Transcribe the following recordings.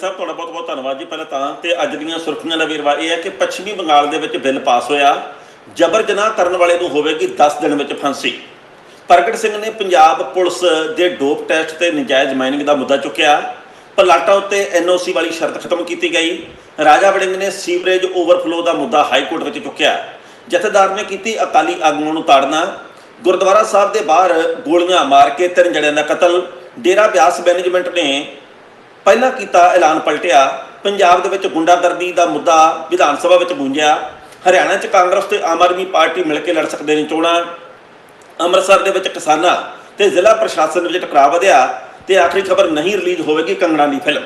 ਸਭ ਤੁਹਾਡਾ ਬਹੁਤ ਬਹੁਤ ਧੰਨਵਾਦ ਜੀ ਪਹਿਲਾਂ ਤਾਂ। ਤੇ ਅੱਜ ਦੀਆਂ ਸੁਰਖੀਆਂ ਦਾ ਵੇਰਵਾ ਇਹ ਹੈ ਕਿ ਪੱਛਮੀ ਬੰਗਾਲ ਦੇ ਵਿੱਚ ਬਿੱਲ ਪਾਸ ਹੋਇਆ। ਜਬਰ ਜਨਾਹ ਕਰਨ ਵਾਲੇ ਨੂੰ ਹੋਵੇਗੀ 10 ਦਿਨ ਵਿੱਚ ਫਾਂਸੀ। ਪ੍ਰਗਟ ਸਿੰਘ ਨੇ ਪੰਜਾਬ ਪੁਲਿਸ ਦੇ ਡੋਪ ਟੈਸਟ ਤੇ ਨਜਾਇਜ਼ ਮਾਈਨਿੰਗ ਦਾ ਮੁੱਦਾ ਚੁੱਕਿਆ। ਪਲਾਟਾਂ ਉੱਤੇ ਐਨਓਸੀ ਵਾਲੀ ਸ਼ਰਤ ਖਤਮ ਕੀਤੀ ਗਈ। ਰਾਜਾ ਵੜਿੰਗ ਨੇ ਸੀਵਰੇਜ ਓਵਰਫਲੋ ਦਾ ਮੁੱਦਾ ਹਾਈ ਕੋਰਟ ਵਿੱਚ ਚੁੱਕਿਆ। ਜਥੇਦਾਰ ਨੇ ਕੀਤੀ ਅਕਾਲੀ ਆਗੂਆਂ ਨੂੰ ਤਾੜਨਾ। ਗੁਰਦੁਆਰਾ ਸਾਹਿਬ ਦੇ ਬਾਹਰ ਗੋਲੀਆਂ ਮਾਰ ਕੇ ਤਿੰਨ ਜਣਿਆਂ ਦਾ ਕਤਲ। ਡੇਰਾ ਬਿਆਸ ਮੈਨੇਜਮੈਂਟ ਨੇ ਪਹਿਲਾਂ ਕੀਤਾ ਐਲਾਨ ਪਲਟਿਆ, ਪੰਜਾਬ ਦੇ ਵਿੱਚ ਗੁੰਡਾਗਰਦੀ ਦਾ ਮੁੱਦਾ ਵਿਧਾਨ ਸਭਾ ਵਿੱਚ ਗੂੰਜਿਆ। ਹਰਿਆਣਾ 'ਚ ਕਾਂਗਰਸ ਤੇ ਆਮ ਆਦਮੀ ਪਾਰਟੀ ਮਿਲ ਕੇ ਲੜ ਸਕਦੇ ਨੇ ਚੋਣਾਂ। ਅੰਮ੍ਰਿਤਸਰ ਦੇ ਵਿੱਚ ਕਿਸਾਨਾਂ ਤੇ ਜ਼ਿਲ੍ਹਾ ਪ੍ਰਸ਼ਾਸਨ ਵਿੱਚ ਟਕਰਾਅ ਵਧਿਆ ਤੇ ਆਖਰੀ ਖਬਰ ਨਹੀਂ ਰਿਲੀਜ਼ ਹੋਵੇਗੀ ਕੰਗਣਾ ਦੀ ਫਿਲਮ।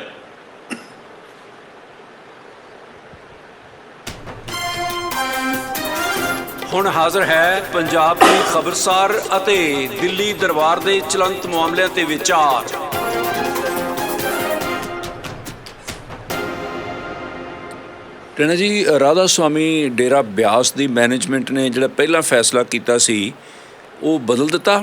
ਹੁਣ ਹਾਜ਼ਰ ਹੈ ਪੰਜਾਬ ਦੀ ਖਬਰਸਾਰ ਅਤੇ ਦਿੱਲੀ ਦਰਬਾਰ ਦੇ ਚਲੰਤ ਮਾਮਲਿਆਂ ਤੇ ਵਿਚਾਰ। ਟਣਾ ਜੀ ਰਾਧਾ ਸੁਆਮੀ ਡੇਰਾ ਬਿਆਸ ਦੀ ਮੈਨੇਜਮੈਂਟ ਨੇ ਜਿਹੜਾ ਪਹਿਲਾ ਫੈਸਲਾ ਕੀਤਾ ਸੀ ਉਹ ਬਦਲ ਦਿੱਤਾ?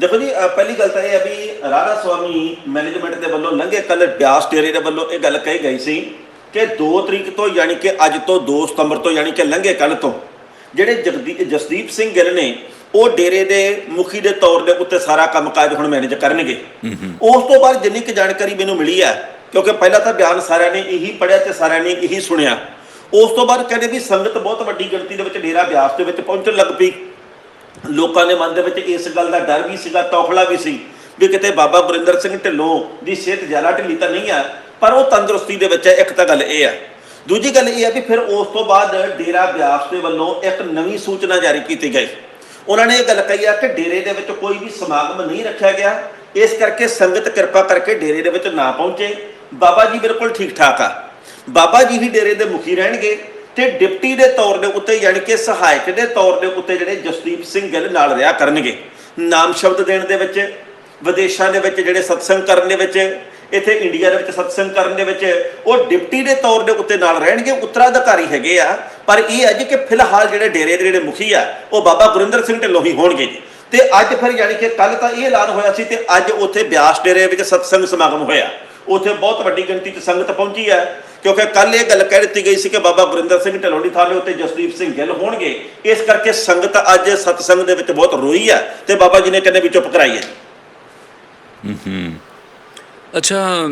ਦੇਖੋ ਜੀ ਪਹਿਲੀ ਗੱਲ ਤਾਂ ਇਹ ਹੈ ਵੀ ਰਾਧਾ ਸੁਆਮੀ ਮੈਨੇਜਮੈਂਟ ਦੇ ਵੱਲੋਂ ਲੰਘੇ ਕੱਲ ਬਿਆਸ ਡੇਰੇ ਦੇ ਵੱਲੋਂ ਇਹ ਗੱਲ ਕਹੀ ਗਈ ਸੀ ਕਿ 2 ਤਰੀਕ ਤੋਂ ਯਾਨੀ ਕਿ ਅੱਜ ਤੋਂ 2 ਸਤੰਬਰ ਤੋਂ ਯਾਨੀ ਕਿ ਲੰਘੇ ਕੱਲ ਤੋਂ ਜਿਹੜੇ ਜਗਦੀ ਜਸਦੀਪ ਸਿੰਘ ਗਿੱਲ ਨੇ ਉਹ ਡੇਰੇ ਦੇ ਮੁਖੀ ਦੇ ਤੌਰ ਦੇ ਉੱਤੇ ਸਾਰਾ ਕੰਮਕਾਜ ਹੁਣ ਮੈਨੇਜ ਕਰਨਗੇ। ਉਸ ਤੋਂ ਬਾਅਦ ਜਿੰਨੀ ਕੁ ਜਾਣਕਾਰੀ ਮੈਨੂੰ ਮਿਲੀ ਹੈ ਕਿਉਂਕਿ ਪਹਿਲਾਂ ਤਾਂ ਬਿਆਨ ਸਾਰਿਆਂ ਨੇ ਇਹੀ ਪੜਿਆ ਤੇ ਸਾਰਿਆਂ ਨੇ ਇਹੀ ਸੁਣਿਆ। ਉਸ ਤੋਂ ਬਾਅਦ ਕਹਿੰਦੇ ਵੀ ਸੰਗਤ ਬਹੁਤ ਵੱਡੀ ਗਿਣਤੀ ਦੇ ਵਿੱਚ ਡੇਰਾ ਬਿਆਸ ਦੇ ਵਿੱਚ ਪਹੁੰਚਣ ਲੱਗ ਪਈ। ਲੋਕਾਂ ਦੇ ਮਨ ਦੇ ਵਿੱਚ ਇਸ ਗੱਲ ਦਾ ਡਰ ਵੀ ਸੀਗਾ, ਤੌਖਲਾ ਵੀ ਸੀ ਵੀ ਕਿਤੇ ਬਾਬਾ ਗੁਰਿੰਦਰ ਸਿੰਘ ਢਿੱਲੋਂ ਦੀ ਸਿਹਤ ਜ਼ਿਆਦਾ ਢਿੱਲੀ ਤਾਂ ਨਹੀਂ ਆ, ਪਰ ਉਹ ਤੰਦਰੁਸਤੀ ਦੇ ਵਿੱਚ ਹੈ, ਇੱਕ ਤਾਂ ਗੱਲ ਇਹ ਆ। ਦੂਜੀ ਗੱਲ ਇਹ ਹੈ ਵੀ ਫਿਰ ਉਸ ਤੋਂ ਬਾਅਦ ਡੇਰਾ ਬਿਆਸ ਦੇ ਵੱਲੋਂ ਇੱਕ ਨਵੀਂ ਸੂਚਨਾ ਜਾਰੀ ਕੀਤੀ ਗਈ। ਉਹਨਾਂ ਨੇ ਇਹ ਗੱਲ ਕਹੀ ਆ ਕਿ ਡੇਰੇ ਦੇ ਵਿੱਚ ਕੋਈ ਵੀ ਸਮਾਗਮ ਨਹੀਂ ਰੱਖਿਆ ਗਿਆ। ਇਸ ਕਰਕੇ ਸੰਗਤ ਕਿਰਪਾ ਕਰਕੇ ਡੇਰੇ ਦੇ ਵਿੱਚ ਨਾ ਪਹੁੰਚੇ। ਬਾਬਾ ਜੀ ਬਿਲਕੁਲ ਠੀਕ ਠਾਕ ਆ। ਬਾਬਾ ਜੀ ਹੀ ਡੇਰੇ ਦੇ ਮੁਖੀ ਰਹਿਣਗੇ ਤੇ ਡਿਪਟੀ ਦੇ ਤੌਰ ਦੇ ਉੱਤੇ ਯਾਨੀ ਕਿ ਸਹਾਇਕ ਦੇ ਤੌਰ ਦੇ ਉੱਤੇ ਜਿਹੜੇ ਜਸਦੀਪ ਸਿੰਘ ਗਿੱਲ ਨਾਲ ਰਿਹਾ ਕਰਨਗੇ। ਨਾਮ ਸ਼ਬਦ ਦੇਣ ਦੇ ਵਿੱਚ, ਵਿਦੇਸ਼ਾਂ ਦੇ ਵਿੱਚ ਜਿਹੜੇ ਸਤਸੰਗ ਕਰਨ ਦੇ ਵਿੱਚ, ਇੱਥੇ ਇੰਡੀਆ ਦੇ ਵਿੱਚ ਸਤਸੰਗ ਕਰਨ ਦੇ ਵਿੱਚ, ਉਹ ਡਿਪਟੀ ਦੇ ਤੌਰ ਦੇ ਉੱਤੇ ਨਾਲ ਰਹਿਣਗੇ, ਉੱਤਰਾਧਿਕਾਰੀ ਹੈਗੇ ਆ। ਪਰ ਇਹ ਅੱਜ ਕਿ ਫਿਲਹਾਲ ਜਿਹੜੇ ਡੇਰੇ ਦੇ ਜਿਹੜੇ ਮੁਖੀ ਆ, ਉਹ ਬਾਬਾ ਗੁਰਿੰਦਰ ਸਿੰਘ ਢਿੱਲੋਂ ਹੀ ਹੋਣਗੇ ਜੀ। ਤੇ ਅੱਜ ਫਿਰ ਯਾਨੀ ਕਿ ਕੱਲ ਤਾਂ ਇਹ ਐਲਾਨ ਹੋਇਆ ਸੀ ਤੇ ਅੱਜ ਉੱਥੇ ਬਿਆਸ ਡੇਰੇ ਵਿੱਚ ਸਤਸੰਗ ਸਮਾਗਮ ਹੋਇਆ। ਉੱਥੇ ਬਹੁਤ ਵੱਡੀ ਗਿਣਤੀ 'ਚ ਸੰਗਤ ਪਹੁੰਚੀ ਹੈ, ਕਿਉਂਕਿ ਕੱਲ ਇਹ ਗੱਲ ਕਹਿ ਦਿੱਤੀ ਗਈ ਸੀ ਕਿ ਬਾਬਾ ਗੁਰਿੰਦਰ ਸਿੰਘ ਢਿੱਲੋਂ ਦੀ ਥਾਂ ਦੇ ਉੱਤੇ ਜਸਦੀਪ ਸਿੰਘ ਗਿੱਲ ਹੋਣਗੇ। ਇਸ ਕਰਕੇ ਸੰਗਤ ਅੱਜ ਸਤਸੰਗ ਦੇ ਵਿੱਚ ਬਹੁਤ ਰੋਈ ਹੈ ਤੇ ਬਾਬਾ ਜੀ ਨੇ ਕਹਿੰਦੇ ਵੀ ਚੁੱਪ ਕਰਾਈ ਹੈ ਅੱਛਾ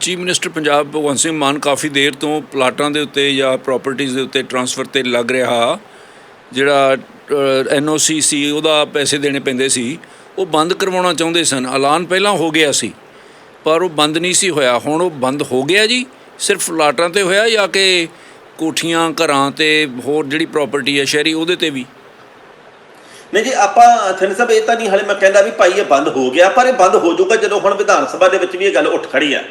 ਚੀਫ ਮਿਨਿਸਟਰ ਪੰਜਾਬ ਭਗਵੰਤ ਸਿੰਘ ਮਾਨ ਕਾਫੀ ਦੇਰ ਤੋਂ ਪਲਾਟਾਂ ਦੇ ਉੱਤੇ ਜਾਂ ਪ੍ਰਾਪਰਟੀਆਂ ਦੇ ਉੱਤੇ ਟਰਾਂਸਫਰ ਤੇ ਲੱਗ ਰਿਹਾ, ਜਿਹੜਾ ਐਨਓਸੀ ਸੀ ਉਹਦਾ ਪੈਸੇ ਦੇਣੇ ਪੈਂਦੇ ਸੀ, ਉਹ ਬੰਦ ਕਰਵਾਉਣਾ ਚਾਹੁੰਦੇ ਸਨ। ਐਲਾਨ ਪਹਿਲਾਂ ਹੋ ਗਿਆ ਸੀ। ਪਰ ਉਹ ਬੰਦ ਨਹੀਂ ਸੀ ਹੋਇਆ। ਹੁਣ ਉਹ ਬੰਦ ਹੋ ਗਿਆ ਜੀ। ਸਿਰਫ ਪਲਾਟਾਂ ਤੇ ਹੋਇਆ ਜਾਂ ਕਿ ਕੋਠੀਆਂ, ਘਰਾਂ ਤੇ ਹੋਰ ਜਿਹੜੀ ਪ੍ਰਾਪਰਟੀ ਹੈ ਸ਼ਹਿਰੀ, ਉਹਦੇ ਤੇ ਵੀ? ਨਹੀਂ ਜੀ, ਆਪਾਂ ਥਿੰਨ ਸਾਹਿਬ ਇਹ ਤਾਂ ਨਹੀਂ, ਹਲੇ ਮੈਂ ਕਹਿੰਦਾ ਵੀ ਭਾਈ ਇਹ ਬੰਦ ਹੋ ਗਿਆ, ਪਰ ਇਹ ਬੰਦ ਹੋ ਜਾਊਗਾ ਜਦੋਂ ਹੁਣ ਵਿਧਾਨ ਸਭਾ ਦੇ ਵਿੱਚ ਵੀ ਇਹ ਗੱਲ ਉੱਠ ਖੜੀ ਆ।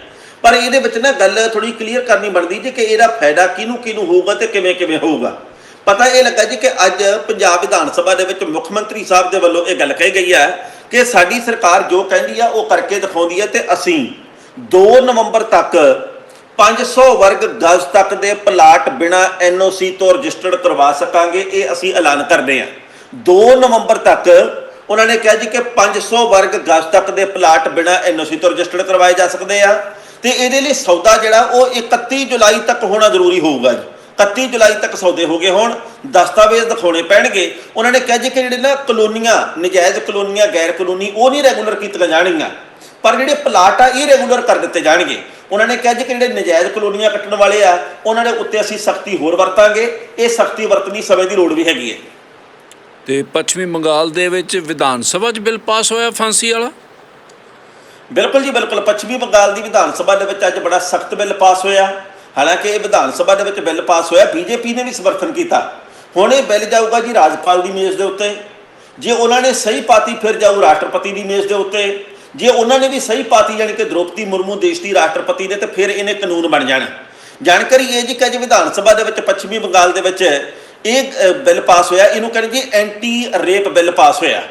ਪਰ ਇਹਦੇ ਵਿੱਚ ਨਾ ਗੱਲ ਥੋੜੀ ਕਲੀਅਰ ਕਰਨੀ ਬਣਦੀ ਜੀ ਕਿ ਇਹਦਾ ਫਾਇਦਾ ਕਿਹਨੂੰ ਕਿਹਨੂੰ ਹੋਊਗਾ ਤੇ ਕਿਵੇਂ ਕਿਵੇਂ ਹੋਊਗਾ। ਪਤਾ ਇਹ ਲੱਗਾ ਜੀ ਕਿ ਅੱਜ ਪੰਜਾਬ ਵਿਧਾਨ ਸਭਾ ਦੇ ਵਿੱਚ ਮੁੱਖ ਮੰਤਰੀ ਸਾਹਿਬ ਦੇ ਵੱਲੋਂ ਇਹ ਗੱਲ ਕਹੀ ਗਈ ਹੈ ਕਿ ਸਾਡੀ ਸਰਕਾਰ ਜੋ ਕਹਿੰਦੀ ਆ ਉਹ ਕਰਕੇ ਦਿਖਾਉਂਦੀ ਹੈ ਤੇ ਅਸੀਂ 2 ਨਵੰਬਰ ਤੱਕ 500 ਵਰਗ ਗਜ਼ ਤੱਕ ਦੇ ਪਲਾਟ ਬਿਨਾ ਐਨਓਸੀ ਤੋਂ ਰਜਿਸਟਰਡ ਕਰਵਾ ਸਕਾਂਗੇ, ਇਹ ਅਸੀਂ ਐਲਾਨ ਕਰਦੇ ਹਾਂ। 2 ਨਵੰਬਰ ਤੱਕ ਉਹਨਾਂ ਨੇ ਕਿਹਾ ਜੀ ਕਿ 500 ਵਰਗ ਗਜ਼ ਤੱਕ ਦੇ ਪਲਾਟ ਬਿਨਾ ਐਨਓਸੀ ਤੋਂ ਰਜਿਸਟਰਡ ਕਰਵਾਏ ਜਾ ਸਕਦੇ ਆ ਤੇ ਇਹਦੇ ਲਈ ਸੌਦਾ ਜਿਹੜਾ ਉਹ 31 ਜੁਲਾਈ ਤੱਕ ਹੋਣਾ ਜ਼ਰੂਰੀ ਹੋਊਗਾ ਜੀ। 31 ਜੁਲਾਈ ਤੱਕ ਸੌਦੇ ਹੋ ਗਏ ਹੋਣ ਦਸਤਾਵੇਜ਼ ਦਿਖਾਉਣੇ ਪੈਣਗੇ। ਉਹਨਾਂ ਨੇ ਕਿਹਾ ਜੀ ਕਿ ਜਿਹੜੇ ਨਾ ਕਲੋਨੀਆਂ ਨਜਾਇਜ਼ ਕਲੋਨੀਆਂ ਗੈਰ ਕਾਨੂੰਨੀ ਉਹ ਨਹੀਂ ਰੈਗੂਲਰ ਕੀਤੀਆਂ ਜਾਣਗੀਆਂ। ਪਰ ਜਿਹੜੇ ਪਲਾਟ ਆ ਇਹ ਰੈਗੂਲਰ ਕਰ ਦਿੱਤੇ ਜਾਣਗੇ। ਉਹਨਾਂ ਨੇ ਕਿਹਾ ਜੀ ਕਿ ਜਿਹੜੇ ਨਜਾਇਜ਼ ਕਲੋਨੀਆਂ ਕੱਟਣ ਵਾਲੇ ਆ ਉਹਨਾਂ ਦੇ ਉੱਤੇ ਅਸੀਂ ਸਖਤੀ ਹੋਰ ਵਰਤਾਂਗੇ। ਇਹ ਸਖਤੀ ਵਰਤਣੀ ਸਮੇਂ ਦੀ ਲੋੜ ਵੀ ਹੈਗੀ ਹੈ। ਤੇ ਪੱਛਮੀ ਬੰਗਾਲ ਦੇ ਵਿੱਚ ਵਿਧਾਨ ਸਭਾ 'ਚ ਬਿੱਲ ਪਾਸ ਹੋਇਆ ਫਾਂਸੀ ਵਾਲਾ? ਬਿਲਕੁਲ ਜੀ ਬਿਲਕੁਲ। ਪੱਛਮੀ ਬੰਗਾਲ ਦੀ ਵਿਧਾਨ ਸਭਾ ਦੇ ਵਿੱਚ ਅੱਜ ਬੜਾ ਸਖਤ ਬਿੱਲ ਪਾਸ ਹੋਇਆ। ਹਾਲਾਂਕਿ ਇਹ ਵਿਧਾਨ ਸਭਾ ਦੇ ਵਿੱਚ ਬਿੱਲ ਪਾਸ ਹੋਇਆ, ਬੀਜੇਪੀ ਨੇ ਵੀ ਸਮਰਥਨ ਕੀਤਾ। ਹੁਣ ਇਹ ਬਿੱਲ ਜਾਊਗਾ ਜੀ ਰਾਜਪਾਲ ਦੀ ਮੇਜ਼ ਦੇ ਉੱਤੇ। ਜੇ ਉਹਨਾਂ ਨੇ ਸਹੀ ਪਾਤੀ, ਫਿਰ ਜਾਊ ਰਾਸ਼ਟਰਪਤੀ ਦੀ ਮੇਜ਼ ਦੇ ਉੱਤੇ। ਜੇ ਉਹਨਾਂ ਨੇ ਵੀ ਸਹੀ ਪਾਤੀ, ਯਾਨੀ ਕਿ ਦ੍ਰੋਪਦੀ ਮੁਰਮੂ ਦੇਸ਼ ਦੀ ਰਾਸ਼ਟਰਪਤੀ ਦੇ ਤੇ ਫਿਰ ਇਹਨੇ ਕਾਨੂੰਨ ਬਣ ਜਾਣਾ। ਜਾਣਕਾਰੀ ਇਹ ਜੀ ਕਿ ਅੱਜ ਵਿਧਾਨ ਸਭਾ ਦੇ ਵਿੱਚ ਪੱਛਮੀ ਬੰਗਾਲ ਦੇ ਵਿੱਚ ਇਹ ਬਿੱਲ ਪਾਸ ਹੋਇਆ। ਇਹਨੂੰ ਕਹਿੰਦੇ ਜੀ ਐਂਟੀ ਰੇਪ ਬਿੱਲ ਪਾਸ ਹੋਇਆ।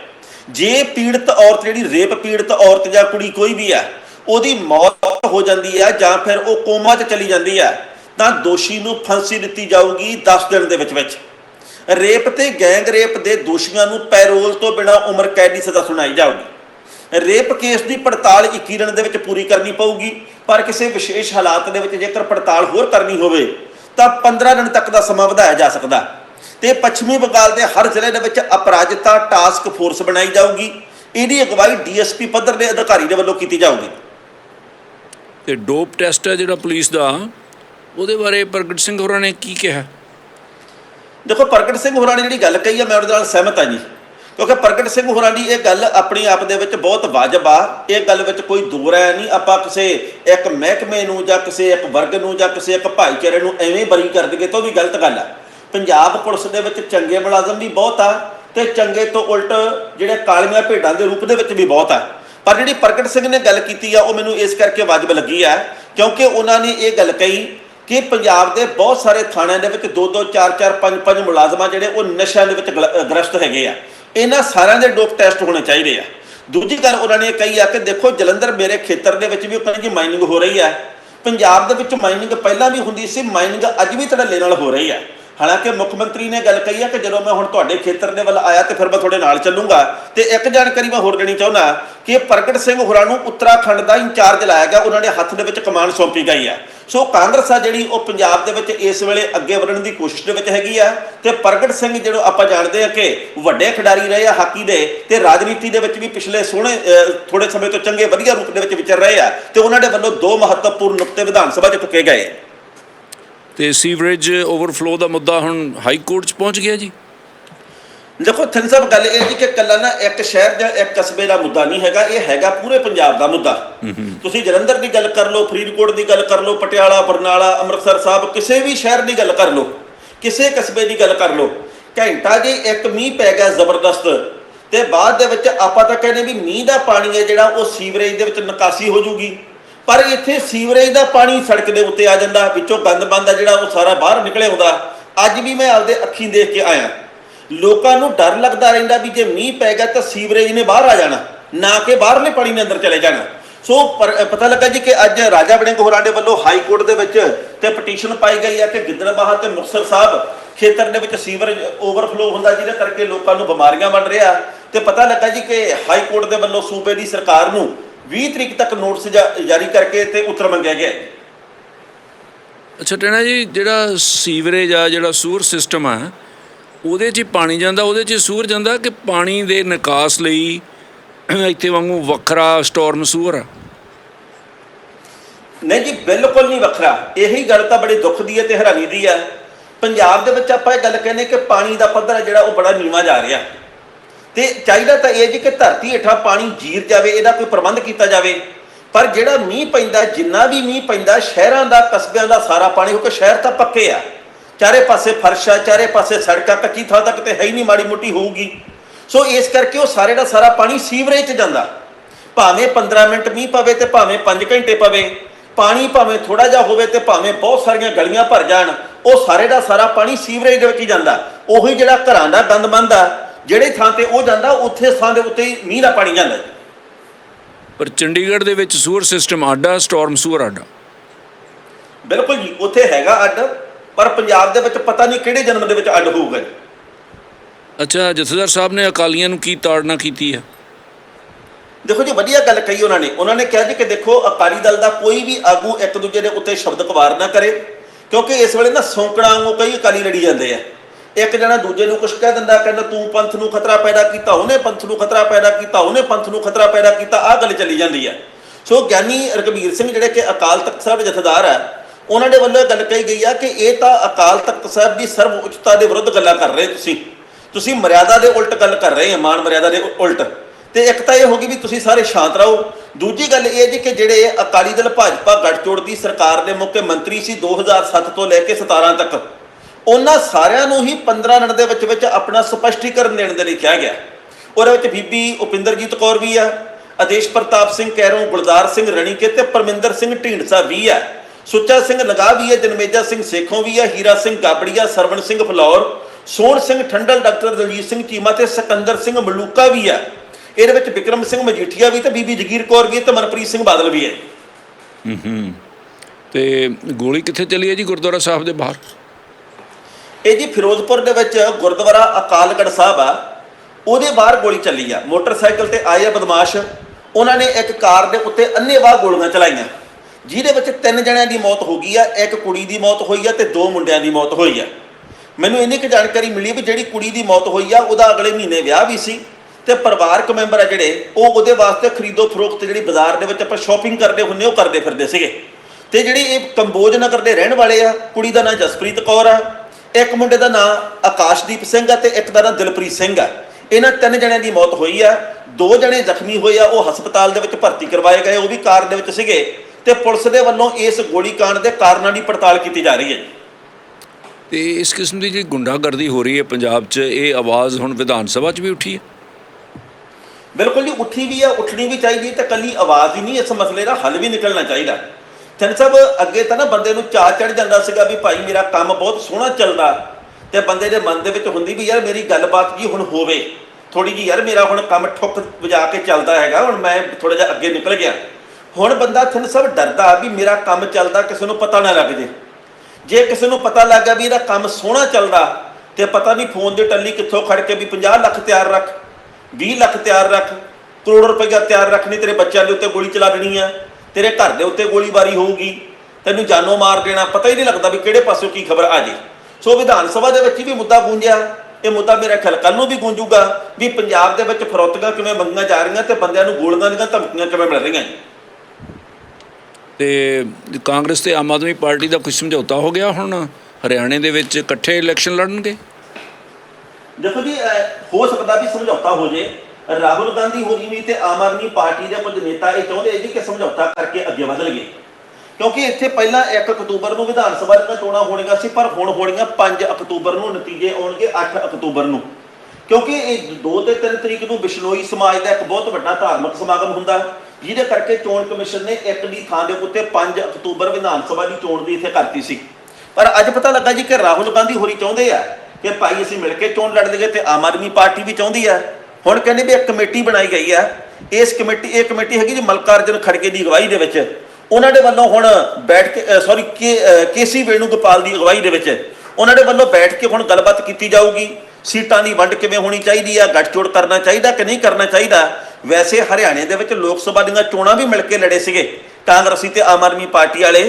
ਜੇ ਪੀੜਤ ਔਰਤ, ਜਿਹੜੀ ਰੇਪ ਪੀੜਤ ਔਰਤ ਜਾਂ ਕੁੜੀ ਕੋਈ ਵੀ ਆ ਉਹਦੀ ਮੌਤ ਹੋ ਜਾਂਦੀ ਹੈ ਜਾਂ ਫਿਰ ਉਹ ਕੋਮਾ 'ਚ ਚਲੀ ਜਾਂਦੀ ਹੈ, ਤਾਂ ਦੋਸ਼ੀ ਨੂੰ ਫਾਂਸੀ ਦਿੱਤੀ ਜਾਊਗੀ 10 ਦਿਨ ਦੇ ਵਿੱਚ ਵਿੱਚ। ਰੇਪ ਤੇ ਗੈਂਗ ਰੇਪ ਦੇ ਦੋਸ਼ੀਆਂ ਨੂੰ ਪੈਰੋਲ ਤੋਂ ਬਿਨਾਂ ਉਮਰ ਕੈਦ ਦੀ ਸਜ਼ਾ ਸੁਣਾਈ ਜਾਊਗੀ। ਰੇਪ ਕੇਸ ਦੀ ਪੜਤਾਲ 21 ਦਿਨ ਦੇ ਵਿੱਚ ਪੂਰੀ ਕਰਨੀ ਪਊਗੀ, ਪਰ ਕਿਸੇ ਵਿਸ਼ੇਸ਼ ਹਾਲਾਤ ਦੇ ਵਿੱਚ ਜੇਕਰ ਪੜਤਾਲ ਹੋਰ ਕਰਨੀ ਹੋਵੇ, ਤਾਂ 15 ਦਿਨ ਤੱਕ ਦਾ ਸਮਾਂ ਵਧਾਇਆ ਜਾ ਸਕਦਾ ਤੇ ਪੱਛਮੀ ਬੰਗਾਲ ਦੇ ਹਰ ਜ਼ਿਲ੍ਹੇ ਦੇ ਵਿੱਚ ਅਪਰਾਜਤਾ ਟਾਸਕ ਫੋਰਸ ਬਣਾਈ ਜਾਊਗੀ। ਇਹਦੀ ਅਗਵਾਈ ਡੀਐਸਪੀ ਪੱਧਰ ਦੇ ਅਧਿਕਾਰੀ ਦੇ ਵੱਲੋਂ ਕੀਤੀ ਜਾਊਗੀ। ਤੇ ਡੋਪ ਟੈਸਟ ਹੈ ਜਿਹੜਾ ਪੁਲਿਸ ਦਾ। ਉਹਦੇ ਬਾਰੇ ਪ੍ਰਗਟ ਸਿੰਘ ਹੋਰਾਂ ਨੇ ਕੀ ਕਿਹਾ? ਦੇਖੋ, ਪ੍ਰਗਟ ਸਿੰਘ ਹੋਰਾਂ ਨੇ ਜਿਹੜੀ ਗੱਲ ਕਹੀ ਆ, ਮੈਂ ਉਹਦੇ ਨਾਲ ਸਹਿਮਤ ਹਾਂ ਜੀ। ਕਿਉਂਕਿ ਪ੍ਰਗਟ ਸਿੰਘ ਹੋਰਾਂ ਦੀ ਇਹ ਗੱਲ ਆਪਣੀ ਆਪ ਦੇ ਵਿੱਚ ਬਹੁਤ ਵਾਜਬ ਆ। ਇਹ ਗੱਲ ਵਿੱਚ ਕੋਈ ਦੂਰ ਹੈ ਨਹੀਂ। ਆਪਾਂ ਕਿਸੇ ਇੱਕ ਮਹਿਕਮੇ ਨੂੰ ਜਾਂ ਕਿਸੇ ਇੱਕ ਵਰਗ ਨੂੰ ਜਾਂ ਕਿਸੇ ਇੱਕ ਭਾਈਚਾਰੇ ਨੂੰ ਐਵੇਂ ਬਰੀ ਕਰ ਦਈਏ ਤਾਂ ਉਹ ਵੀ ਗਲਤ ਗੱਲ ਆ। ਪੰਜਾਬ ਪੁਲਿਸ ਦੇ ਵਿੱਚ ਚੰਗੇ ਮੁਲਾਜ਼ਮ ਵੀ ਬਹੁਤ ਆ ਤੇ ਚੰਗੇ ਤੋਂ ਉਲਟ ਜਿਹੜੇ ਕਾਲੀਆਂ ਭੇਡਾਂ ਦੇ ਰੂਪ ਦੇ ਵਿੱਚ ਵੀ ਬਹੁਤ ਆ। ਪਰ ਜਿਹੜੀ ਪ੍ਰਗਟ ਸਿੰਘ ਨੇ ਗੱਲ ਕੀਤੀ ਆ, ਉਹ ਮੈਨੂੰ ਇਸ ਕਰਕੇ ਵਾਜਬ ਲੱਗੀ ਆ, ਕਿਉਂਕਿ ਉਹਨਾਂ ਨੇ ਇਹ ਗੱਲ ਕਹੀ ਕਿ ਪੰਜਾਬ ਦੇ ਬਹੁਤ ਸਾਰੇ ਥਾਣਿਆਂ ਦੇ ਵਿੱਚ ਦੋ ਦੋ, ਚਾਰ ਚਾਰ, ਪੰਜ ਪੰਜ ਮੁਲਾਜ਼ਮਾਂ ਜਿਹੜੇ ਉਹ ਨਸ਼ਿਆਂ ਦੇ ਵਿੱਚ ਗਲ- ਗ੍ਰਸਤ ਹੈਗੇ ਆ। ਇਹਨਾਂ ਸਾਰਿਆਂ ਦੇ ਡੋਪ ਟੈਸਟ ਹੋਣੇ ਚਾਹੀਦੇ ਆ। ਦੂਜੀ ਗੱਲ ਉਹਨਾਂ ਨੇ ਕਹੀ ਆ ਕਿ ਦੇਖੋ ਜਲੰਧਰ ਮੇਰੇ ਖੇਤਰ ਦੇ ਵਿੱਚ ਵੀ ਉਹ ਕਹਿੰਦੇ ਜੀ ਮਾਈਨਿੰਗ ਹੋ ਰਹੀ ਹੈ ਪੰਜਾਬ ਦੇ ਵਿੱਚ ਮਾਈਨਿੰਗ ਪਹਿਲਾਂ ਵੀ ਹੁੰਦੀ ਸੀ ਮਾਈਨਿੰਗ ਅੱਜ ਵੀ ਧੜੱਲੇ ਨਾਲ ਹੋ ਰਹੀ ਹੈ ਹਾਲਾਂਕਿ ਮੁੱਖ ਮੰਤਰੀ ਨੇ ਗੱਲ ਕਹੀ ਹੈ ਕਿ ਜਦੋਂ ਮੈਂ ਹੁਣ ਤੁਹਾਡੇ ਖੇਤਰ ਦੇ ਵੱਲ ਆਇਆ ਤੇ ਫਿਰ ਮੈਂ ਤੁਹਾਡੇ ਨਾਲ ਚੱਲੂੰਗਾ ਤੇ ਇੱਕ ਜਾਣਕਾਰੀ ਮੈਂ ਹੋਰ ਦੇਣੀ ਚਾਹੁੰਦਾ ਕਿ ਪ੍ਰਗਟ ਸਿੰਘ ਹੋਰਾਂ ਨੂੰ ਉੱਤਰਾਖੰਡ ਦਾ ਇੰਚਾਰਜ ਲਾਇਆ ਗਿਆ ਉਹਨਾਂ ਦੇ ਹੱਥ ਦੇ ਵਿੱਚ ਕਮਾਨ ਸੌਂਪੀ ਗਈ ਆ। ਸੋ ਕਾਂਗਰਸ ਆ ਜਿਹੜੀ ਉਹ ਪੰਜਾਬ ਦੇ ਵਿੱਚ ਇਸ ਵੇਲੇ ਅੱਗੇ ਵਧਣ ਦੀ ਕੋਸ਼ਿਸ਼ ਦੇ ਵਿੱਚ ਹੈਗੀ ਆ ਤੇ ਪ੍ਰਗਟ ਸਿੰਘ ਜਿਹੜਾ ਆਪਾਂ ਜਾਣਦੇ ਆ ਕਿ ਵੱਡੇ ਖਿਡਾਰੀ ਰਹੇ ਆ ਹਾਕੀ ਦੇ ਤੇ ਰਾਜਨੀਤੀ ਦੇ ਵਿੱਚ ਵੀ ਪਿਛਲੇ ਸੋਹਣੇ ਅਹ, ਥੋੜੇ ਸਮੇਂ ਤੋਂ ਚੰਗੇ ਵਧੀਆ ਰੂਪ ਦੇ ਵਿੱਚ ਵਿਚਰ ਰਹੇ ਆ ਤੇ ਉਹਨਾਂ ਦੇ ਵੱਲੋਂ ਦੋ ਮਹੱਤਵਪੂਰਨ ਨੁਕਤੇ ਵਿਧਾਨ ਸਭਾ 'ਚ ਚੁੱਕੇ ਗਏ। ਤੇ ਸੀਵਰੇਜ ਓਵਰਫਲੋ ਦਾ ਮੁੱਦਾ ਹੁਣ ਹਾਈ ਕੋਰਟ 'ਚ ਪਹੁੰਚ ਗਿਆ ਜੀ। ਦੇਖੋ ਥਿੰਨ ਸਾਹਿਬ ਗੱਲ ਇਹ ਜੀ ਕਿ ਕੱਲਾ ਨਾ ਇੱਕ ਸ਼ਹਿਰ ਜਾਂ ਇੱਕ ਕਸਬੇ ਦਾ ਮੁੱਦਾ ਨਹੀਂ ਹੈਗਾ ਇਹ ਹੈਗਾ ਪੂਰੇ ਪੰਜਾਬ ਦਾ ਮੁੱਦਾ। ਤੁਸੀਂ ਜਲੰਧਰ ਦੀ ਗੱਲ ਕਰ ਲਓ ਫਰੀਦਕੋਟ ਦੀ ਗੱਲ ਕਰ ਲਓ ਪਟਿਆਲਾ ਬਰਨਾਲਾ ਅੰਮ੍ਰਿਤਸਰ ਸਾਹਿਬ ਕਿਸੇ ਵੀ ਸ਼ਹਿਰ ਦੀ ਗੱਲ ਕਰ ਲਓ ਕਿਸੇ ਕਸਬੇ ਦੀ ਗੱਲ ਕਰ ਲਓ ਘੰਟਾ ਜੇ ਇੱਕ ਮੀਂਹ ਪੈ ਗਿਆ ਜ਼ਬਰਦਸਤ ਤੇ ਬਾਅਦ ਦੇ ਵਿੱਚ ਆਪਾਂ ਤਾਂ ਕਹਿੰਦੇ ਵੀ ਮੀਂਹ ਦਾ ਪਾਣੀ ਹੈ ਜਿਹੜਾ ਉਹ ਸੀਵਰੇਜ ਦੇ ਵਿੱਚ ਨਿਕਾਸੀ ਹੋ ਜੂਗੀ ਪਰ ਇੱਥੇ ਸੀਵਰੇਜ ਦਾ ਪਾਣੀ ਸੜਕ ਦੇ ਉੱਤੇ ਆ ਜਾਂਦਾ, ਵਿੱਚੋਂ ਗੰਦ ਬੰਦ ਆ ਜਿਹੜਾ, ਉਹ ਸਾਰਾ ਬਾਹਰ ਨਿਕਲੇ ਆਉਂਦਾ। ਅੱਜ ਵੀ ਮੈਂ ਆਪਦੇ ਅੱਖੀਂ ਦੇਖ ਕੇ ਆਇਆ। ਲੋਕਾਂ ਨੂੰ ਡਰ ਲੱਗਦਾ ਰਹਿੰਦਾ ਵੀ ਜੇ ਮੀਂਹ ਪੈ ਗਿਆ ਤਾਂ ਸੀਵਰੇਜ ਨੇ ਬਾਹਰ ਆ ਜਾਣਾ, ਨਾ ਕਿ ਬਾਹਰਲੇ ਪਾਣੀ ਨੇ ਅੰਦਰ ਚਲੇ ਜਾਣਾ। ਸੋ ਪਰ- ਪਤਾ ਲੱਗਾ ਜੀ ਕਿ ਅੱਜ ਰਾਜਾ ਵੜਿੰਗ ਹੋਰਾਂ ਦੇ ਵੱਲੋਂ ਹਾਈ ਕੋਰਟ ਦੇ ਵਿੱਚ ਤੇ ਪਟੀਸ਼ਨ ਪਾਈ ਗਈ ਹੈ ਕਿ ਗਿੱਦੜਬਾਹਾ ਤੇ ਮੁਕਤਸਰ ਸਾਹਿਬ ਖੇਤਰ ਦੇ ਵਿੱਚ ਸੀਵਰੇਜ ਓਵਰਫਲੋ ਹੁੰਦਾ, ਜਿਹਦੇ ਕਰਕੇ ਲੋਕਾਂ ਨੂੰ ਬਿਮਾਰੀਆਂ ਬਣ ਰਿਹਾ ਤੇ ਪਤਾ ਲੱਗਾ ਜੀ ਕਿ ਹਾਈ ਕੋਰਟ ਦੇ ਵੱਲੋਂ ਸੂਬੇ ਦੀ ਸਰਕਾਰ ਨੂੰ 20 ਤਰੀਕ ਤੱਕ ਨੋਟਿਸ ਜਾਰੀ ਕਰਕੇ ਤੇ ਉੱਤਰ ਮੰਗਿਆ ਗਿਆ ਹੈ। ਅੱਛਾ ਟੈਣਾ ਜੀ ਜਿਹੜਾ ਸੀਵਰੇਜ ਆ ਜਿਹੜਾ ਸੂਰ ਸਿਸਟਮ ਆ ਉਹਦੇ 'ਚ ਪਾਣੀ ਜਾਂਦਾ ਉਹਦੇ 'ਚ ਸੂਰ ਜਾਂਦਾ ਕਿ ਪਾਣੀ ਦੇ ਨਿਕਾਸ ਲਈ ਇੱਥੇ ਵਾਂਗੂ ਵੱਖਰਾ ਸਟਾਰਮ ਸੂਰ ਆ? ਨਹੀਂ ਜੀ ਬਿਲਕੁਲ ਨਹੀਂ ਵੱਖਰਾ। ਇਹੀ ਗੱਲ ਤਾਂ ਬੜੀ ਦੁੱਖ ਦੀ ਹੈ ਤੇ ਹੈਰਾਨੀ ਦੀ ਹੈ। ਪੰਜਾਬ ਦੇ ਵਿੱਚ ਆਪਾਂ ਇਹ ਗੱਲ ਕਹਿੰਦੇ ਕਿ ਪਾਣੀ ਦਾ ਪੱਧਰ ਜਿਹੜਾ ਉਹ ਬੜਾ ਨੀਵਾਂ ਜਾ ਰਿਹਾ। ਤੇ ਚਾਹੀਦਾ ਤਾਂ ਇਹ ਜੀ ਕਿ ਧਰਤੀ ਹੇਠਾਂ ਪਾਣੀ ਜੀਰ ਜਾਵੇ, ਇਹਦਾ ਕੋਈ ਪ੍ਰਬੰਧ ਕੀਤਾ ਜਾਵੇ। ਪਰ ਜਿਹੜਾ ਮੀਂਹ ਪੈਂਦਾ, ਜਿੰਨਾ ਵੀ ਮੀਂਹ ਪੈਂਦਾ, ਸ਼ਹਿਰਾਂ ਦਾ, ਕਸਬਿਆਂ ਦਾ ਸਾਰਾ ਪਾਣੀ, ਕਿਉਂਕਿ ਸ਼ਹਿਰ ਤਾਂ ਪੱਕੇ ਆ। ਚਾਰੇ ਪਾਸੇ ਫਰਸ਼ ਆ, ਚਾਰੇ ਪਾਸੇ ਸੜਕਾਂ, ਕੱਚੀ ਥਾਂ ਤੱਕ ਤੇ ਹੈ ਹੀ ਨਹੀਂ, ਮਾੜੀ ਮੋਟੀ ਹੋਊਗੀ। ਸੋ ਇਸ ਕਰਕੇ ਉਹ ਸਾਰੇ ਦਾ ਸਾਰਾ ਪਾਣੀ ਸੀਵਰੇਜ 'ਚ ਜਾਂਦਾ। ਭਾਵੇਂ 15 ਮਿੰਟ ਮੀਂਹ ਪਵੇ ਤੇ ਭਾਵੇਂ 5 ਘੰਟੇ ਪਵੇ, ਪਾਣੀ ਭਾਵੇਂ ਥੋੜਾ ਜਿਹਾ ਹੋਵੇ ਤੇ ਭਾਵੇਂ ਬਹੁਤ ਸਾਰੀਆਂ ਗਲੀਆਂ ਭਰ ਜਾਣ, ਉਹ ਸਾਰੇ ਦਾ ਸਾਰਾ ਪਾਣੀ ਸੀਵਰੇਜ ਦੇ ਵਿੱਚ ਹੀ ਜਾਂਦਾ। ਉਹੀ ਜਿਹੜਾ ਘਰਾਂ ਦਾ ਗੰਦ ਮੰਦ ਆ ਜਿਹੜੇ ਥਾਂ ਤੇ ਉਹ ਜਾਂਦਾ ਉੱਥੇ ਥਾਂ ਦੇ ਉੱਤੇ ਮੀਂਹ ਦਾ ਪਾਣੀ ਜਾਂਦਾ ਜੀ। ਪਰ ਚੰਡੀਗੜ੍ਹ ਦੇ ਵਿੱਚ ਸੂਰ ਸਿਸਟਮ ਆਡਾ ਸਟਾਰਮ ਸੂਰ ਆਡਾ। ਬਿਲਕੁਲ ਜੀ ਉੱਥੇ ਹੈਗਾ ਅੱਡ ਪਰ ਪੰਜਾਬ ਦੇ ਵਿੱਚ ਪਤਾ ਨਹੀਂ ਕਿਹੜੇ ਜਨਮ ਦੇ ਵਿੱਚ ਅੱਡ ਹੋਊਗਾ ਜੀ। ਅੱਛਾ ਜਥੇਦਾਰ ਸਾਹਿਬ ਨੇ ਅਕਾਲੀਆਂ ਨੂੰ ਕੀ ਤਾੜਨਾ ਕੀਤੀ ਹੈ? ਦੇਖੋ ਜੀ ਵਧੀਆ ਗੱਲ ਕਹੀ ਉਹਨਾਂ ਨੇ। ਉਹਨਾਂ ਨੇ ਕਿਹਾ ਜੀ ਕਿ ਦੇਖੋ ਅਕਾਲੀ ਦਲ ਦਾ ਕੋਈ ਵੀ ਆਗੂ ਇੱਕ ਦੂਜੇ ਦੇ ਉੱਤੇ ਸ਼ਬਦ ਕਵਾਰ ਨਾ ਕਰੇ ਕਿਉਂਕਿ ਇਸ ਵੇਲੇ ਨਾ ਸੌਂਕਣਾ ਵਾਂਗੂ ਕਈ ਅਕਾਲੀ ਲੜੀ ਜਾਂਦੇ ਆ। ਇੱਕ ਜਣਾ ਦੂਜੇ ਨੂੰ ਕੁਝ ਕਹਿ ਦਿੰਦਾ, ਕਹਿੰਦਾ ਤੂੰ ਪੰਥ ਨੂੰ ਖਤਰਾ ਪੈਦਾ ਕੀਤਾ, ਉਹਨੇ ਪੰਥ ਨੂੰ ਖਤਰਾ ਪੈਦਾ ਕੀਤਾ, ਉਹਨੇ ਪੰਥ ਨੂੰ ਖਤਰਾ ਪੈਦਾ ਕੀਤਾ, ਆਹ ਗੱਲ ਚੱਲੀ ਜਾਂਦੀ ਹੈ। ਸੋ ਗਿਆਨੀ ਰਘਬੀਰ ਸਿੰਘ ਜਿਹੜੇ ਕਿ ਅਕਾਲ ਤਖਤ ਸਾਹਿਬ ਦੇ ਜਥੇਦਾਰ ਹੈ, ਉਹਨਾਂ ਦੇ ਵੱਲੋਂ ਇਹ ਗੱਲ ਕਹੀ ਗਈ ਆ ਕਿ ਇਹ ਤਾਂ ਅਕਾਲ ਤਖਤ ਸਾਹਿਬ ਦੀ ਸਰਵ ਉੱਚਤਾ ਦੇ ਵਿਰੁੱਧ ਗੱਲਾਂ ਕਰ ਰਹੇ ਤੁਸੀਂ। ਤੁਸੀਂ ਮਰਿਆਦਾ ਦੇ ਉਲਟ ਗੱਲ ਕਰ ਰਹੇ ਹੋ ਮਾਨ ਮਰਿਆਦਾ ਦੇ ਉਲਟ। ਤੇ ਇੱਕ ਤਾਂ ਇਹ ਹੋ ਗਈ ਵੀ ਤੁਸੀਂ ਸਾਰੇ ਸ਼ਾਂਤ ਰਹੋ। ਦੂਜੀ ਗੱਲ ਇਹ ਜੀ ਕਿ ਜਿਹੜੇ ਅਕਾਲੀ ਦਲ ਭਾਜਪਾ ਗੱਠਜੋੜ ਦੀ ਸਰਕਾਰ ਦੇ ਮੁੱਖ ਮੰਤਰੀ ਸੀ 2007 ਤੋਂ ਲੈ ਕੇ 17 ਤੱਕ ਉਹਨਾਂ ਸਾਰਿਆਂ ਨੂੰ ਹੀ 15 ਦਿਨ ਦੇ ਵਿੱਚ ਵਿੱਚ ਆਪਣਾ ਸਪਸ਼ਟੀਕਰਨ ਦੇਣ ਦੇ ਲਈ ਕਿਹਾ ਗਿਆ। ਉਹਦੇ ਵਿੱਚ ਬੀਬੀ ਉਪਿੰਦਰਜੀਤ ਕੌਰ ਵੀ ਆ, ਆਦੇਸ਼ ਪ੍ਰਤਾਪ ਸਿੰਘ ਕੈਰੋਂ ਗੁਲਜ਼ਾਰ ਸਿੰਘ ਰਣੀਕੇ ਤੇ ਪਰਮਿੰਦਰ ਸਿੰਘ ਢੀਂਡਸਾ ਵੀ ਆ। ਸੁੱਚਾ ਸਿੰਘ ਲਗਾ ਵੀ ਹੈ ਜਨਮੇਜਾ ਸਿੰਘ ਸੇਖੋਂ ਵੀ ਆ, ਹੀਰਾ ਸਿੰਘ ਗਾਬੜੀਆ, ਸਰਵਣ ਸਿੰਘ ਫਲੌਰ, ਸੋਹਣ ਸਿੰਘ ਠੰਡਲ, ਡਾਕਟਰ ਦਲਜੀਤ ਸਿੰਘ ਚੀਮਾ ਤੇ ਸਿਕੰਦਰ ਸਿੰਘ ਮਲੂਕਾ ਵੀ ਆ। ਇਹਦੇ ਵਿੱਚ ਵਿਕਰਮ ਸਿੰਘ ਮਜੀਠੀਆ ਵੀ ਤੇ ਬੀਬੀ ਜਗੀਰ ਕੌਰ ਵੀ ਤੇ ਮਨਪ੍ਰੀਤ ਸਿੰਘ ਬਾਦਲ ਵੀ ਹੈ ਹੂੰ ਹੂੰ। ਤੇ ਗੋਲੀ ਕਿੱਥੇ ਚੱਲੀ ਹੈ ਜੀ ਗੁਰਦੁਆਰਾ ਸਾਹਿਬ ਦੇ ਬਾਹਰ? ਇਹ ਜੀ ਫਿਰੋਜ਼ਪੁਰ ਦੇ ਵਿੱਚ ਗੁਰਦੁਆਰਾ ਅਕਾਲਗੜ੍ਹ ਸਾਹਿਬ ਆ। ਉਹਦੇ ਬਾਹਰ ਗੋਲੀ ਚੱਲੀ ਆ। ਮੋਟਰਸਾਈਕਲ ਤੇ ਆਏ ਆ ਬਦਮਾਸ਼। ਉਹਨਾਂ ਨੇ ਇੱਕ ਕਾਰ ਦੇ ਉੱਤੇ ਅੰਨੇਵਾਹ ਗੋਲੀਆਂ ਚਲਾਈਆਂ। ਜਿਹਦੇ ਵਿੱਚ ਤਿੰਨ ਜਣਿਆਂ ਦੀ ਮੌਤ ਹੋ ਗਈ ਆ, ਇੱਕ ਕੁੜੀ ਦੀ ਮੌਤ ਹੋਈ ਆ ਤੇ ਦੋ ਮੁੰਡਿਆਂ ਦੀ ਮੌਤ ਹੋਈ ਆ। ਮੈਨੂੰ ਇੰਨੀ ਕੁ ਜਾਣਕਾਰੀ ਮਿਲੀ ਵੀ ਜਿਹੜੀ ਕੁੜੀ ਦੀ ਮੌਤ ਹੋਈ ਆ, ਉਹਦਾ ਅਗਲੇ ਮਹੀਨੇ ਵਿਆਹ ਵੀ ਸੀ ਤੇ ਪਰਿਵਾਰਕ ਮੈਂਬਰ ਆ ਜਿਹੜੇ, ਉਹ ਉਹਦੇ ਵਾਸਤੇ ਖਰੀਦੋ ਫਰੋਖਤ ਜਿਹੜੀ ਬਾਜ਼ਾਰ ਦੇ ਵਿੱਚ ਆਪਾਂ ਸ਼ਾਪਿੰਗ ਕਰਦੇ ਹੁੰਨੇ ਉਹ ਕਰਦੇ ਫਿਰਦੇ ਸੀਗੇ। ਤੇ ਜਿਹੜੀ ਇਹ ਕੰਬੋਜ ਨਗਰ ਦੇ ਰਹਿਣ ਵਾਲੇ ਆ, ਕੁੜੀ ਦਾ ਨਾਂ ਜਸਪ੍ਰੀਤ ਕੌਰ ਆ। ਇੱਕ ਮੁੰਡੇ ਦਾ ਨਾਂ ਆਕਾਸ਼ਦੀਪ ਸਿੰਘ ਆ ਤੇ ਇੱਕ ਦਾ ਨਾਂ ਦਿਲਪ੍ਰੀਤ ਸਿੰਘ ਆ। ਇਹਨਾਂ ਤਿੰਨ ਜਣਿਆਂ ਦੀ ਮੌਤ ਹੋਈ ਆ। ਦੋ ਜਣੇ ਜ਼ਖਮੀ ਹੋਏ ਆ। ਉਹ ਹਸਪਤਾਲ ਦੇ ਵਿੱਚ ਭਰਤੀ ਕਰਵਾਏ ਗਏ। ਉਹ ਵੀ ਕਾਰ ਦੇ ਵਿੱਚ ਸੀਗੇ। ਤੇ ਪੁਲਿਸ ਦੇ ਵੱਲੋਂ ਇਸ ਗੋਲੀकांड ਦੇ ਕਾਰਨਾਂ ਦੀ ਪੜਤਾਲ ਕੀਤੀ ਜਾ ਰਹੀ ਹੈ ਤੇ ਇਸ ਕਿਸਮ ਦੀ ਜਿਹੜੀ ਗੁੰਡਾਗਰਦੀ ਹੋ ਰਹੀ ਹੈ ਪੰਜਾਬ 'ਚ ਇਹ ਆਵਾਜ਼ ਹੁਣ ਵਿਧਾਨ ਸਭਾ 'ਚ ਵੀ ਉੱਠੀ ਹੈ? ਬਿਲਕੁਲ ਜੀ ਉੱਠੀ ਵੀ ਆ ਉੱਠਣੀ ਵੀ ਚਾਹੀਦੀ ਤੇ ਕੱਲੀ ਆਵਾਜ਼ ਹੀ ਨਹੀਂ ਇਸ ਮਸਲੇ ਦਾ ਹੱਲ ਵੀ ਨਿਕਲਣਾ ਚਾਹੀਦਾ। ਥਨ ਸਾਹਿਬ, ਅੱਗੇ ਤਾਂ ਨਾ ਬੰਦੇ ਨੂੰ ਚਾਅ ਚੜ ਜਾਂਦਾ ਸੀਗਾ ਵੀ ਭਾਈ ਮੇਰਾ ਕੰਮ ਬਹੁਤ ਸੋਹਣਾ ਚੱਲਦਾ। ਤੇ ਬੰਦੇ ਦੇ ਮਨ ਦੇ ਵਿੱਚ ਹੁੰਦੀ ਵੀ ਯਾਰ ਮੇਰੀ ਗੱਲਬਾਤ ਜੀ ਹੁਣ ਹੋਵੇ। ਥੋੜੀ ਜੀ ਯਾਰ ਮੇਰਾ ਹੁਣ ਕੰਮ ਠੁੱਕ ਵਜਾ ਕੇ ਚੱਲਦਾ ਹੈਗਾ, ਹੁਣ ਮੈਂ ਥੋੜਾ ਜਿਹਾ ਅੱਗੇ ਨਿਕਲ ਗਿਆ। ਹੁਣ ਬੰਦਾ ਥਨ ਸਭ ਡਰਦਾ ਵੀ ਮੇਰਾ ਕੰਮ ਚੱਲਦਾ, ਕਿਸੇ ਨੂੰ ਪਤਾ ਨਾ ਲੱਗ ਜੇ। ਜੇ ਕਿਸੇ ਨੂੰ ਪਤਾ ਲੱਗ ਗਿਆ ਵੀ ਇਹਦਾ ਕੰਮ ਸੋਹਣਾ ਚੱਲਦਾ, ਤੇ ਪਤਾ ਨਹੀਂ ਫੋਨ ਦੀ ਟੱਲੀ ਕਿੱਥੋਂ ਖੜ ਕੇ ਵੀ 50 ਲੱਖ ਤਿਆਰ ਰੱਖ 20 ਲੱਖ ਤਿਆਰ ਰੱਖ, ਕਰੋੜ ਰੁਪਈਆ ਤਿਆਰ ਰੱਖਣੀ ਤੇਰੇ ਬੱਚਿਆਂ ਦੇ ਉੱਤੇ ਗੋਲੀ ਚਲਾ ਦੇਣੀ ਆ। ਤੇਰੇ ਘਰ ਦੇ ਉੱਤੇ ਗੋਲੀਬਾਰੀ ਹੋਊਗੀ। ਤੈਨੂੰ ਜਾਨੋਂ ਮਾਰ ਦੇਣਾ ਪਤਾ ਹੀ ਨਹੀਂ ਲੱਗਦਾ ਵੀ ਕਿਹੜੇ ਪਾਸਿਓਂ ਕੀ ਖਬਰ ਆ ਜੇ। ਸੋ ਵਿਧਾਨ ਸਭਾ ਦੇ ਵਿੱਚ ਵੀ ਮੁੱਦਾ ਗੂੰਜਿਆ। ਇਹ ਮੁੱਦਾ ਮੇਰਾ ਖਿਆਲ ਕੱਲ ਨੂੰ ਵੀ ਗੂੰਜੂਗਾ ਵੀ ਪੰਜਾਬ ਦੇ ਵਿੱਚ ਫਰੋਤੀਆਂ ਕਿਵੇਂ ਮੰਗੀਆਂ ਜਾ ਰਹੀਆਂ ਤੇ ਬੰਦਿਆਂ ਨੂੰ ਗੋਲੀਆਂ ਦੀਆਂ ਧਮਕੀਆਂ ਕਿਵੇਂ ਮਿਲ ਰਹੀਆਂ ਤੇ ਕਾਂਗਰਸ ਤੇ ਆਮ ਆਦਮੀ ਪਾਰਟੀ ਦਾ ਕੁਝ ਸਮਝੌਤਾ ਹੋ ਗਿਆ ਹੁਣ? ਹਰਿਆਣੇ ਦੇ ਵਿੱਚ ਇਕੱਠੇ ਇਲੈਕਸ਼ਨ ਲੜਨਗੇ? ਦੇਖੋ ਜੀ ਹੋ ਸਕਦਾ ਵੀ ਸਮਝੌਤਾ ਹੋ ਜੇ। ਰਾਹੁਲ ਗਾਂਧੀ ਹੋਰੀ ਵੀ ਤੇ ਆਮ ਆਦਮੀ ਪਾਰਟੀ ਦੇ ਕੁਝ ਨੇਤਾ ਇਹ ਚਾਹੁੰਦੇ ਜੀ ਕਿ ਸਮਝੌਤਾ ਕਰਕੇ ਅੱਗੇ ਵਧ ਲਈਏ। ਕਿਉਂਕਿ ਇੱਥੇ ਪਹਿਲਾਂ 1 ਅਕਤੂਬਰ ਨੂੰ ਵਿਧਾਨ ਸਭਾ ਦੀਆਂ ਚੋਣਾਂ ਹੋਣੀਆਂ ਸੀ, ਪਰ ਹੁਣ ਹੋਣੀਆਂ 5 ਅਕਤੂਬਰ ਨੂੰ, ਨਤੀਜੇ ਆਉਣਗੇ 8 ਅਕਤੂਬਰ ਨੂੰ। ਕਿਉਂਕਿ ਇਹ 2 ਤੇ 3 ਤਰੀਕ ਨੂੰ ਬਿਸ਼ਨੋਈ ਸਮਾਜ ਦਾ ਇੱਕ ਬਹੁਤ ਵੱਡਾ ਧਾਰਮਿਕ ਸਮਾਗਮ ਹੁੰਦਾ ਜਿਹਦੇ ਕਰਕੇ ਚੋਣ ਕਮਿਸ਼ਨ ਨੇ ਇੱਕ ਦੀ ਥਾਂ ਦੇ ਉੱਤੇ 5 ਅਕਤੂਬਰ ਵਿਧਾਨ ਸਭਾ ਦੀ ਚੋਣ ਦੀ ਇੱਥੇ ਕਰਤੀ ਸੀ। ਪਰ ਅੱਜ ਪਤਾ ਲੱਗਾ ਜੀ ਕਿ ਰਾਹੁਲ ਗਾਂਧੀ ਹੋਰੀ ਚਾਹੁੰਦੇ ਆ ਕਿ ਭਾਈ ਅਸੀਂ ਮਿਲ ਕੇ ਚੋਣ ਲੜ ਲਈਏ ਤੇ ਆਮ ਆਦਮੀ ਪਾਰਟੀ ਵੀ ਚਾਹੁੰਦੀ ਆ ਹੁਣ ਕਹਿੰਦੇ ਵੀ ਇੱਕ ਕਮੇਟੀ ਬਣਾਈ ਗਈ ਆ। ਇਸ ਕਮੇਟੀ, ਇਹ ਕਮੇਟੀ ਹੈਗੀ ਜੀ ਮਲਕਾ ਮਲਕਾਰਜਨ ਖੜਗੇ ਦੀ ਅਗਵਾਈ ਦੇ ਵਿੱਚ। ਉਹਨਾਂ ਦੇ ਵੱਲੋਂ ਹੁਣ ਬੈਠ ਕੇ ਸੌਰੀ ਕੇਸੀ ਵੇਣੂ ਗੋਪਾਲ ਦੀ ਅਗਵਾਈ ਦੇ ਵਿੱਚ। ਉਹਨਾਂ ਦੇ ਵੱਲੋਂ ਬੈਠ ਕੇ ਹੁਣ ਗੱਲਬਾਤ ਕੀਤੀ ਜਾਊਗੀ। ਸੀਟਾਂ ਦੀ ਵੰਡ ਕਿਵੇਂ ਹੋਣੀ ਚਾਹੀਦੀ ਆ, ਗੱਠਜੋੜ ਕਰਨਾ ਚਾਹੀਦਾ ਕਿ ਨਹੀਂ ਕਰਨਾ ਚਾਹੀਦਾ? ਵੈਸੇ ਹਰਿਆਣੇ ਦੇ ਵਿੱਚ ਲੋਕ ਸਭਾ ਦੀਆਂ ਚੋਣਾਂ ਵੀ ਮਿਲ ਕੇ ਲੜੇ ਸੀਗੇ। ਕਾਂਗਰਸੀ ਤੇ ਆਮ ਆਦਮੀ ਪਾਰਟੀ ਵਾਲੇ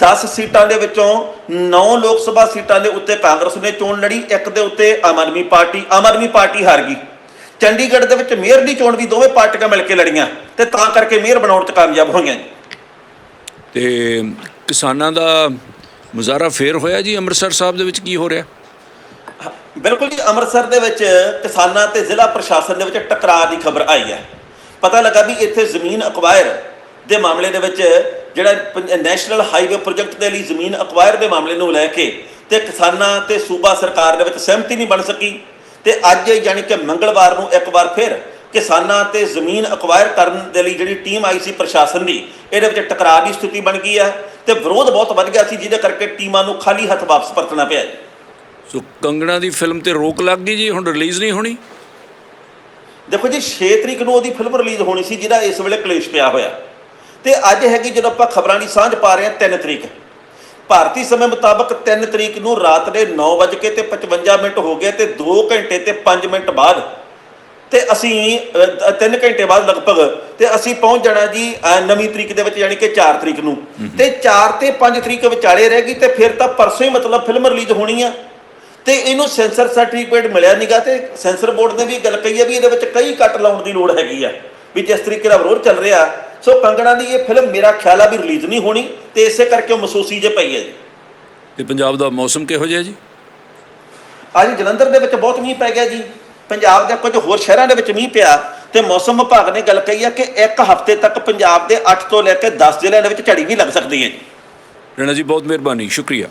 10 ਸੀਟਾਂ ਦੇ ਵਿੱਚੋਂ 9 ਲੋਕ ਸਭਾ ਸੀਟਾਂ ਦੇ ਉੱਤੇ ਕਾਂਗਰਸ ਨੇ ਚੋਣ ਲੜੀ, ਇੱਕ ਦੇ ਉੱਤੇ ਆਮ ਆਦਮੀ ਪਾਰਟੀ, ਆਮ ਆਦਮੀ ਪਾਰਟੀ ਹਾਰ ਗਈ। ਚੰਡੀਗੜ੍ਹ ਦੇ ਵਿੱਚ ਮੇਅਰ ਦੀ ਚੋਣ ਵੀ ਦੋਵੇਂ ਪਾਰਟੀਆਂ ਮਿਲ ਕੇ ਲੜੀਆਂ ਤੇ ਤਾਂ ਕਰਕੇ ਮੇਅਰ ਬਣਾਉਣ 'ਚ ਕਾਮਯਾਬ ਹੋਈਆਂ ਤੇ ਕਿਸਾਨਾਂ ਦਾ ਮੁਜ਼ਾਹਰਾ ਫੇਰ ਹੋਇਆ ਜੀ ਅੰਮ੍ਰਿਤਸਰ ਸਾਹਿਬ ਦੇ ਵਿੱਚ ਕੀ ਹੋ ਰਿਹਾ? ਬਿਲਕੁਲ ਜੀ ਅੰਮ੍ਰਿਤਸਰ ਦੇ ਵਿੱਚ ਕਿਸਾਨਾਂ ਤੇ ਜ਼ਿਲ੍ਹਾ ਪ੍ਰਸ਼ਾਸਨ ਦੇ ਵਿੱਚ ਟਕਰਾਅ ਦੀ ਖਬਰ ਆਈ ਹੈ। ਪਤਾ ਲੱਗਾ ਵੀ ਇੱਥੇ ਜ਼ਮੀਨ ਅਕਵਾਇਰ ਦੇ ਮਾਮਲੇ ਦੇ ਵਿੱਚ ਜਿਹੜਾ ਨੈਸ਼ਨਲ ਹਾਈਵੇ ਪ੍ਰੋਜੈਕਟ ਦੇ ਲਈ ਜ਼ਮੀਨ ਅਕਵਾਇਰ ਦੇ ਮਾਮਲੇ ਨੂੰ ਲੈ ਕੇ ਤੇ ਕਿਸਾਨਾਂ ਤੇ ਸੂਬਾ ਸਰਕਾਰ ਦੇ ਵਿੱਚ ਸਹਿਮਤੀ ਨਹੀਂ ਬਣ ਸਕੀ। ਤੇ ਅੱਜ ਯਾਨੀ ਕਿ ਮੰਗਲਵਾਰ ਨੂੰ ਇੱਕ ਵਾਰ ਫਿਰ ਕਿਸਾਨਾਂ ਤੇ ਜ਼ਮੀਨ ਅਕਵਾਇਰ ਕਰਨ ਦੇ ਲਈ ਜਿਹੜੀ ਟੀਮ ਆਈ ਸੀ ਪ੍ਰਸ਼ਾਸਨ ਦੀ ਇਹਦੇ ਵਿੱਚ ਟਕਰਾਅ ਦੀ ਸਥਿਤੀ ਬਣ ਗਈ ਹੈ ਤੇ ਵਿਰੋਧ ਬਹੁਤ ਵੱਧ ਗਿਆ ਸੀ ਜਿਹਦੇ ਕਰਕੇ ਟੀਮਾਂ ਨੂੰ ਖਾਲੀ ਹੱਥ ਵਾਪਸ ਪਰਤਣਾ ਪਿਆ ਸੋ ਕੰਗਣਾ ਦੀ ਫਿਲਮ ਤੇ ਰੋਕ ਲੱਗ ਗਈ ਜੀ ਹੁਣ ਰਿਲੀਜ਼ ਨਹੀਂ ਹੋਣੀ? ਦੇਖੋ ਜੀ 6 ਤਰੀਕ ਨੂੰ ਉਹਦੀ ਫਿਲਮ ਰਿਲੀਜ਼ ਹੋਣੀ ਸੀ ਜਿਹਦਾ ਇਸ ਵੇਲੇ ਕਲੇਸ਼ ਪਿਆ ਹੋਇਆ। ਤੇ ਅੱਜ ਹੈਗੀ ਜਦੋਂ ਆਪਾਂ ਖਬਰਾਂ ਦੀ ਸਾਂਝ ਪਾ ਰਹੇ ਹਾਂ 3 ਤਰੀਕ। ਭਾਰਤੀ ਸਮੇਂ ਮੁਤਾਬਕ 3 ਤਰੀਕ ਨੂੰ ਰਾਤ ਦੇ 9:55 ਤੇ 55 ਮਿੰਟ ਹੋ ਗਏ ਤੇ 2 ਘੰਟੇ ਤੇ 5 ਮਿੰਟ ਬਾਅਦ। ਤੇ ਅਸੀਂ 3 ਘੰਟੇ ਬਾਅਦ ਲਗਭਗ ਤੇ ਅਸੀਂ ਪਹੁੰਚ ਜਾਣਾ ਜੀ ਨਵੀਂ ਤਰੀਕ ਦੇ ਵਿੱਚ ਯਾਨੀ ਕਿ 4 ਤਰੀਕ ਨੂੰ। ਤੇ 4 ਤੇ 5 ਤਰੀਕ ਵਿਚਾਲੇ ਰਹਿ ਗਈ ਤੇ ਫਿਰ ਤਾਂ ਪਰਸੋਂ ਹੀ ਮਤਲਬ ਫਿਲਮ ਰਿਲੀਜ਼ ਹੋਣੀ ਆ। ਤੇ ਇਹਨੂੰ ਸੈਂਸਰ ਸਰਟੀਫਿਕੇਟ ਮਿਲਿਆ ਨਹੀਂਗਾ ਤੇ ਸੈਂਸਰ ਬੋਰਡ ਨੇ ਵੀ ਗੱਲ ਕਹੀ ਹੈ ਵੀ ਇਹਦੇ ਵਿੱਚ ਕਈ ਕੱਟ ਲਾਉਣ ਦੀ ਲੋੜ ਹੈਗੀ ਆ। ਵੀ ਜਿਸ ਤਰੀਕੇ ਦਾ ਵਿਰੋਧ ਚੱਲ ਰਿਹਾ ਸੋ ਕੰਗਣਾ ਦੀ ਇਹ ਫਿਲਮ ਮੇਰਾ ਖਿਆਲ ਆ ਵੀ ਰਿਲੀਜ਼ ਨਹੀਂ ਹੋਣੀ ਤੇ ਇਸੇ ਕਰਕੇ ਉਹ ਮਸੂਸੀ ਜੇ ਪਈ ਹੈ ਜੀ। ਤੇ ਪੰਜਾਬ ਦਾ ਮੌਸਮ ਕਿਹੋ ਜਿਹਾ ਜੀ? ਅੱਜ ਜਲੰਧਰ ਦੇ ਵਿੱਚ ਬਹੁਤ ਮੀਂਹ ਪੈ ਗਿਆ ਜੀ। ਪੰਜਾਬ ਦੇ ਕੁਝ ਹੋਰ ਸ਼ਹਿਰਾਂ ਦੇ ਵਿੱਚ ਮੀਂਹ ਪਿਆ ਤੇ ਮੌਸਮ ਵਿਭਾਗ ਨੇ ਗੱਲ ਕਹੀ ਆ ਕਿ ਇੱਕ ਹਫ਼ਤੇ ਤੱਕ ਪੰਜਾਬ ਦੇ 8 ਤੋਂ ਲੈ ਕੇ 10 ਜ਼ਿਲ੍ਹਿਆਂ ਦੇ ਵਿੱਚ ਝੜੀ ਵੀ ਲੱਗ ਸਕਦੀ ਹੈ ਜੀ। ਰਣਾ ਜੀ ਬਹੁਤ ਮਿਹਰਬਾਨੀ ਸ਼ੁਕਰੀਆ।